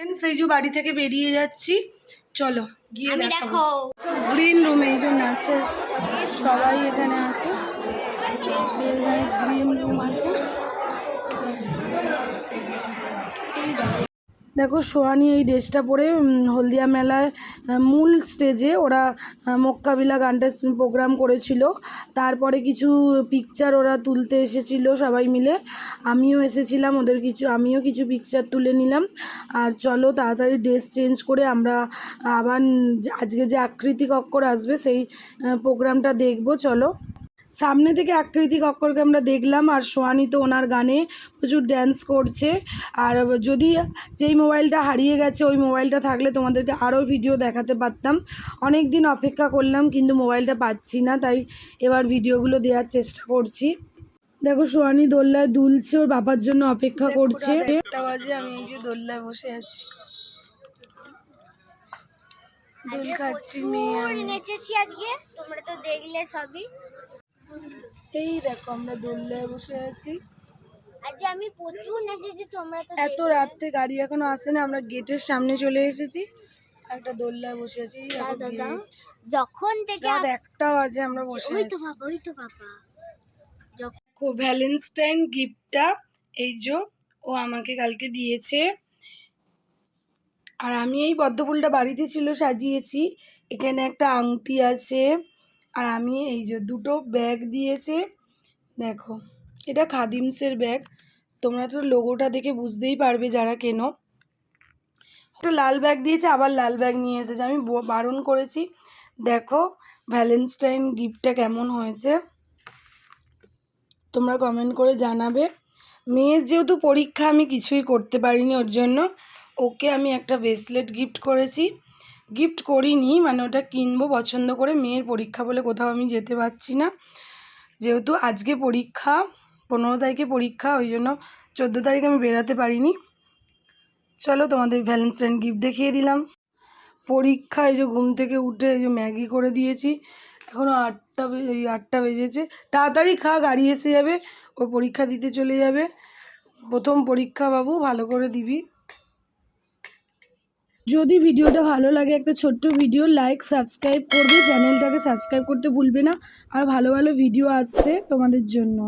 যে বাড়ি থেকে বেরিয়ে যাচ্ছি। চলো গিয়ে দেখো। গ্রিন রুমে এই জন্য আছে সবাই এখানে আছে। গ্রিন রুম আছে এই দেখো। দেখো সোয়ানি এই ড্রেসটা পরে হলদিয়া মেলায় মূল স্টেজে ওরা আহ, মক্কাবিলা গানটা প্রোগ্রাম করেছিল। তারপরে কিছু পিকচার ওরা তুলতে এসেছিল সবাই মিলে। আমিও এসেছিলাম ওদের কিছু আমিও কিছু পিকচার তুলে নিলাম। আর চলো তাড়াতাড়ি ড্রেস চেঞ্জ করে আমরা আবার আজকে যে আকৃতি অক্ষর আসবে সেই প্রোগ্রামটা দেখব চলো। সামনে থেকে আকৃতিক অক্ষরকে আমরা দেখলাম আর সোয়ানি তো ওনার গানে প্রচুর ড্যান্স করছে। আর যদি যেই মোবাইলটা হারিয়ে গেছে ওই মোবাইলটা থাকলে তোমাদেরকে আরও ভিডিও দেখাতে পারতাম। অনেক দিন অপেক্ষা করলাম কিন্তু মোবাইলটা পাচ্ছি না তাই এবার ভিডিওগুলো দেওয়ার চেষ্টা করছি। দেখো সোয়ানি দোল্লায় দুলছে ওর বাবার জন্য অপেক্ষা করছে। একটা বাজে আমি এই যে দোল্লায় বসে আছি। দোল খাচ্ছি মেয়ে নেচেছি আজকে তোমরা তো দেখলে সবই। এই দেখো আমরা দোল্লায় বসে আছি। আজকে আমি প্রচুর নেচেছি তোমরা তো এত রাত্রে গাড়ি এখনও আসে না আমরা গেটের সামনে চলে এসেছি। একটা দোল্লায় বসে আছি যখন থেকে রাত একটা বাজে আমরা বসে ওই তো বাবা ওই তো বাবা। যখন ভ্যালেন্টাইন গিফটটা এই যে ও আমাকে কালকে দিয়েছে। আর আমি এই পদ্মফুলটা বাড়িতে ছিল সাজিয়েছি। এখানে একটা আংটি আছে। আর আমি এই যে দুটো ব্যাগ দিয়েছে, দেখো, এটা খাদিমসের ব্যাগ তোমরা তো লোগোটা দেখে বুঝতেই পারবে যারা কেনো। একটা লাল ব্যাগ দিয়েছে, আবার লাল ব্যাগ নিয়ে এসেছে। আমি বারণ করেছি। দেখো ভ্যালেন্টাইন গিফটটা কেমন হয়েছে। তোমরা কমেন্ট করে জানাবে। মেয়ের যেহেতু পরীক্ষা, আমি কিছুই করতে পারিনি ওর জন্য। ওকে আমি একটা ব্রেসলেট গিফট করেছি। গিফট করিনি মানে ওটা কিনবো পছন্দ করে, মেয়ের পরীক্ষা বলে কোথাও আমি যেতে পারছি না। যেহেতু আজকে পরীক্ষা, পনেরো তারিখে পরীক্ষা, ওই জন্য চোদ্দ তারিখ আমি বেরাতে পারিনি। চলো তোমাদের ভ্যালেন্টাইন গিফট দেখিয়ে দিলাম। পরীক্ষা, এই যে ঘুম থেকে উঠে এই যে ম্যাগি করে দিয়েছি। এখনও আটটা এই আটটা বেজেছে। তাড়াতাড়ি খা, গাড়ি এসে যাবে, ও পরীক্ষা দিতে চলে যাবে। প্রথম পরীক্ষা বাবু, ভালো করে দিবি। যদি ভিডিওটা ভালো লাগে একটা ছোট্ট ভিডিও লাইক সাবস্ক্রাইব করবে। চ্যানেলটাকে সাবস্ক্রাইব করতে ভুলবে না। আর ভালো ভালো ভিডিও আসছে তোমাদের জন্য।